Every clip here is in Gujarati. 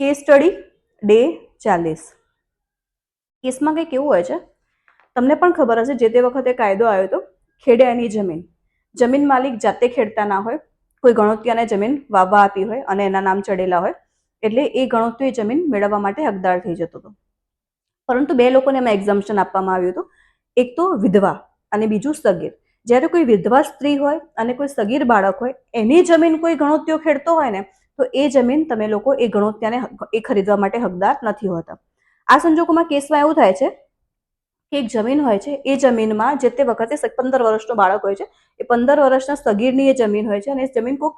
કેસ સ્ટડી ડે ચાલીસ. કેસમાં કંઈક એવું હોય છે? તમને પણ ખબર હશે, જે તે વખતે કાયદો આવ્યો હતો ખેડ્યાની જમીન. જમીન માલિક જાતે ખેડતા ના હોય, કોઈ ગણોત્યાને જમીન વાવવા આપી હોય અને એના નામ ચડેલા હોય, એટલે એ ગણોત્ય જમીન મેળવવા માટે હકદાર થઈ જતો હતો. પરંતુ બે લોકોને એમાં એક્ઝામ્શન આપવામાં આવ્યું હતું. એક તો વિધવા અને બીજું સગીર. જ્યારે કોઈ વિધવા સ્ત્રી હોય અને કોઈ સગીર બાળક હોય, એની જમીન કોઈ ગણોત્યો ખેડતો હોય ને તો એ જમીન તમે લોકો એ ગણોત્યાને એ ખરીદવા માટે હકદાર નથી હોતા. આ સંજોગોમાં કેસમાં એવું થાય છે કે એક જમીન હોય છે, એ જમીનમાં જે તે વખતે પંદર વર્ષનો બાળક હોય છે, એ પંદર વર્ષના સગીરની એ જમીન હોય છે અને એ જમીન કોઈક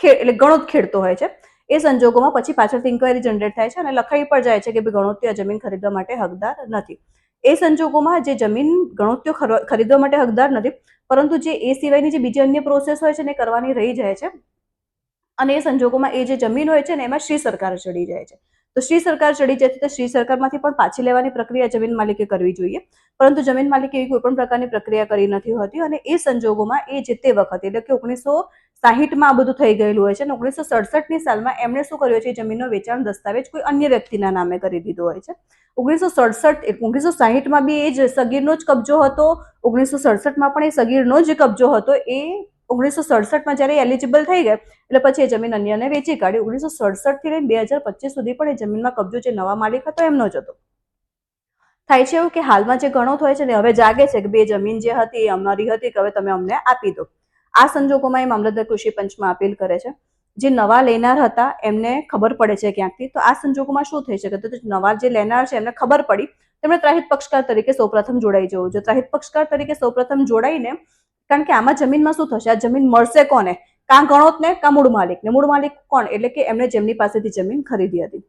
ખેડ એટલે ગણોત ખેડતો હોય છે. એ સંજોગોમાં પછી પાછળથી ઇન્ક્વાયરી જનરેટ થાય છે અને લખાઈ પણ જાય છે કે ભાઈ ગણોત્યો જમીન ખરીદવા માટે હકદાર નથી. એ સંજોગોમાં જે જમીન ગણોત્યો ખર- ખરીદવા માટે હકદાર નથી, પરંતુ જે એ સિવાયની જે બીજી અન્ય પ્રોસેસ હોય છે એ કરવાની રહી જાય છે. અને એ સંજોગોમાં એ જે જમીન હોય છે ને, એમાં શ્રી સરકાર ચડી જાય છે. તો શ્રી સરકાર ચડી જાય છે, તો શ્રી સરકારમાંથી પણ પાછી લેવાની પ્રક્રિયા જમીન માલિકે કરવી જોઈએ. પરંતુ જમીન માલિકે એવી કોઈ પણ પ્રકારની પ્રક્રિયા કરી નથી હોતી અને એ સંજોગોમાં એ જે તે વખતે, એટલે કે ઓગણીસો સાહીઠમાં આ બધું થઈ ગયેલું હોય છે અને ઓગણીસો સડસઠની સાલમાં એમણે શું કર્યું છે? જમીનનો વેચાણ દસ્તાવેજ કોઈ અન્ય વ્યક્તિના નામે કરી દીધો હોય છે. ઓગણીસો સડસઠ ઓગણીસો સાહીઠમાં બી એ જ સગીરનો જ કબજો હતો. ઓગણીસો સડસઠમાં પણ એ સગીરનો જ કબજો હતો. એ ઓગણીસો સડસઠમાં જ્યારે એલિજિબલ થઈ ગયા, એટલે પછી એ જમીન અન્યને વેચી કાઢી. ઓગણીસો સડસઠથી લઈને બે હજાર પચીસ સુધી પણ એ જમીનમાં કબજો જે નવા માલિક હતો એમનો જ હતો. થાય છે એવું કે હાલમાં જે ઘણો થયો છે ને હવે જાગે છે કે બે જમીન જે હતી એ અમારી હતી કે હવે તમે અમને આપી દો. આ સંજોગોમાં એ મામલતદાર કૃષિ પંચમાં અપીલ કરે છે. જે નવા લેનાર હતા એમને ખબર પડે છે ક્યાંકથી. તો આ સંજોગોમાં શું થઈ શકે? તો નવા જે લેનાર છે એમને ખબર પડી. તેમણે ત્રાહિત પક્ષકાર તરીકે સૌપ્રથમ જોડાઈ જવું જો ત્રાહિત પક્ષકાર તરીકે સૌપ્રથમ જોડાઈને કારણ કે આમાં જમીનમાં શું થશે? આ જમીન મળશે કોને? કાં ગણોત ને કાં મૂળ માલિક? ને મૂળ માલિક કોણ? એટલે કે એમણે જેમની પાસેથી જમીન ખરીદી હતી.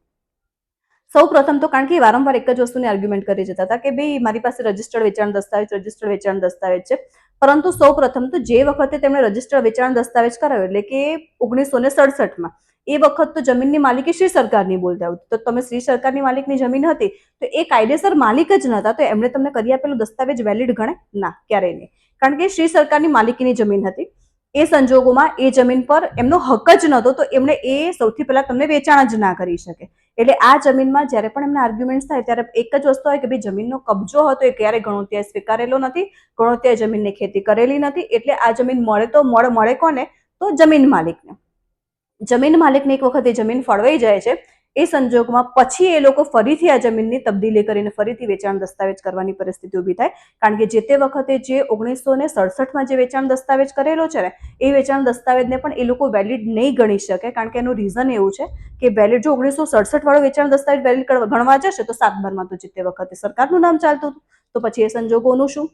સૌ પ્રથમ તો કારણ કે વારંવાર એક જ વસ્તુની આર્ગ્યુમેન્ટ કરી જતા હતા કે ભાઈ, મારી પાસે રજીસ્ટર્ડ વેચાણ દસ્તાવેજ રજીસ્ટર્ડ વેચાણ દસ્તાવેજ છે. પરંતુ સૌ પ્રથમ તો જે વખતે તેમણે રજીસ્ટર્ડ વેચાણ દસ્તાવેજ કરાવ્યો, એટલે કે ઓગણીસો ને સડસઠમાં, એ વખત તો જમીનની માલિકી શ્રી સરકારની બોલતા આવતી તો તમે શ્રી સરકારની માલિકની જમીન હતી, તો એ કાયદેસર માલિક જ નહોતા, તો એમણે તમને કરી આપેલું દસ્તાવેજ વેલિડ ગણે ના, ક્યારેય નહીં. કારણ કે શ્રી સરકારની માલિકીની જમીન હતી. એ સંજોગોમાં એ જમીન પર એમનો હક જ નહોતો, તો એમણે એ સૌથી પહેલા તમને વેચાણ જ ના કરી શકે. એટલે આ જમીનમાં જ્યારે પણ એમના આર્ગ્યુમેન્ટ્સ થાય, ત્યારે એક જ વસ્તુ હોય કે ભાઈ જમીનનો કબજો હતો એ ક્યારે ગણોત્યાએ સ્વીકારેલો નથી ગણોત્યાએ જમીનની ખેતી કરેલી નથી, એટલે આ જમીન મળે તો મળે મળે કોને? તો જમીન માલિકને. જમીન માલિકને એક વખત એ જમીન ફળવાઈ જાય છે એ સંજોગમાં પછી એ લોકો ફરીથી આ જમીનની તબદીલી કરીને ફરીથી વેચાણ દસ્તાવેજ કરવાની પરિસ્થિતિ ઊભી થાય. કારણ કે જે તે વખતે જે ઓગણીસો ને સડસઠમાં જે વેચાણ દસ્તાવેજ કરેલો છે ને, એ વેચાણ દસ્તાવેજને પણ એ લોકો વેલિડ નહીં ગણી શકે. કારણ કે એનું રીઝન એવું છે કે વેલિડ જો ઓગણીસો સડસઠ વાળો વેચાણ દસ્તાવેજ વેલિડ ગણવા જશે તો સાત તો જે તે વખતે સરકારનું નામ ચાલતું હતું. તો પછી એ સંજોગોનું શું?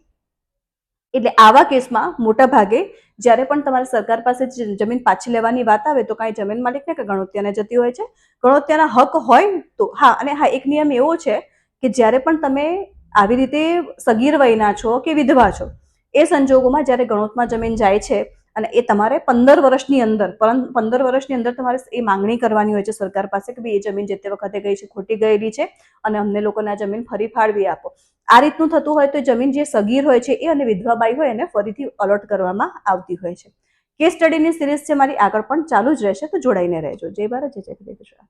એટલે આવા કેસમાં મોટા ભાગે જ્યારે પણ તમારે સરકાર પાસે જમીન પાછી લેવાની વાત આવે તો કાંઈ જમીન માલિકને કે ગણોત્યાને જતી હોય છે. ગણોત્યાના હક હોય તો, હા, અને હા, એક નિયમ એવો છે કે જ્યારે પણ તમે આવી રીતે સગીર વયના છો કે વિધવા છો, એ સંજોગોમાં જ્યારે ગણોતમાં જમીન જાય છે અને એ તમારે પંદર વર્ષની અંદર પંદર વર્ષની અંદર તમારે એ માંગણી કરવાની હોય છે સરકાર પાસે કે ભાઈ એ જમીન જે તે વખતે ગઈ છે ખોટી ગયેલી છે અને અમને લોકોને આ જમીન ફરી ફાળવી આપો. આ રીતનું થતું હોય તો જમીન જે સગીર હોય છે એ અને વિધવાબાઈ હોય એને ફરીથી અલોટ કરવામાં આવતી હોય છે. કેસ સ્ટડીની સિરીઝ છે મારી આગળ પણ ચાલુ જ રહેશે, તો જોડાઈને રહેજો. જય ભારત, જય જય કૃષ્ણ.